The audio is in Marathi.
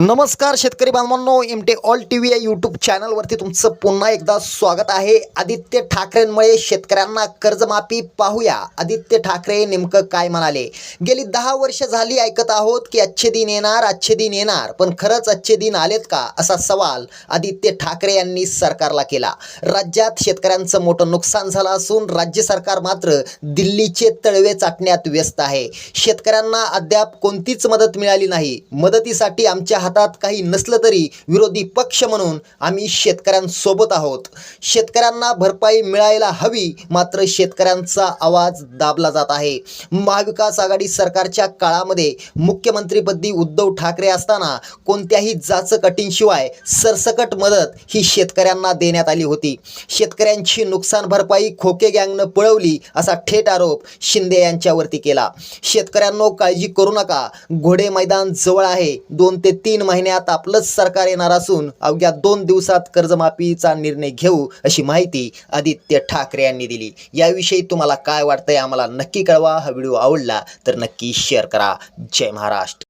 नमस्कार शेतकरी बांधवांनो एम ऑल टी व्ही या यूट्यूब चॅनलवरती तुमचं पुन्हा एकदा स्वागत आहे. आदित्य ठाकरेंमुळे शेतकऱ्यांना कर्जमाफी पाहूया. आदित्य ठाकरे नेमकं काय म्हणाले? गेली दहा वर्ष झाली ऐकत आहोत की अच्छे दिन येणार अच्छे दिन येणार. पण खरंच अच्छे दिन आलेत का? असा सवाल आदित्य ठाकरे यांनी सरकारला केला. राज्यात शेतकऱ्यांचं मोठं नुकसान झालं असून राज्य सरकार मात्र दिल्लीचे तळवे चाटण्यात व्यस्त आहे. शेतकऱ्यांना अद्याप कोणतीच मदत मिळाली नाही. मदतीसाठी आमच्या हातात काही नसलं तरी विरोधी पक्ष म्हणून आम्ही शेतकऱ्यांसोबत आहोत. शेतकऱ्यांना भरपाई मिळायला हवी मात्र शेतकऱ्यांचा आवाज दाबला जात आहे. महाविकास आघाडी सरकारच्या काळामध्ये मुख्यमंत्रीपदी उद्धव ठाकरे असताना कोणत्याही जाचकटींशिवाय सरसकट मदत ही शेतकऱ्यांना देण्यात आली होती. शेतकऱ्यांची नुकसान भरपाई खोके गँगनं पळवली असा थेट आरोप शिंदे यांच्यावरती केला. शेतकऱ्यांनो काळजी करू नका. घोडे मैदान जवळ आहे. दोन ते तीन तीन महिन्यात आपलंच सरकार येणार असून अवघ्या दोन दिवसात कर्जमाफीचा निर्णय घेऊ अशी माहिती आदित्य ठाकरे यांनी दिली. याविषयी तुम्हाला काय वाटतंय आम्हाला नक्की कळवा. हा व्हिडिओ आवडला तर नक्की शेअर करा. जय महाराष्ट्र.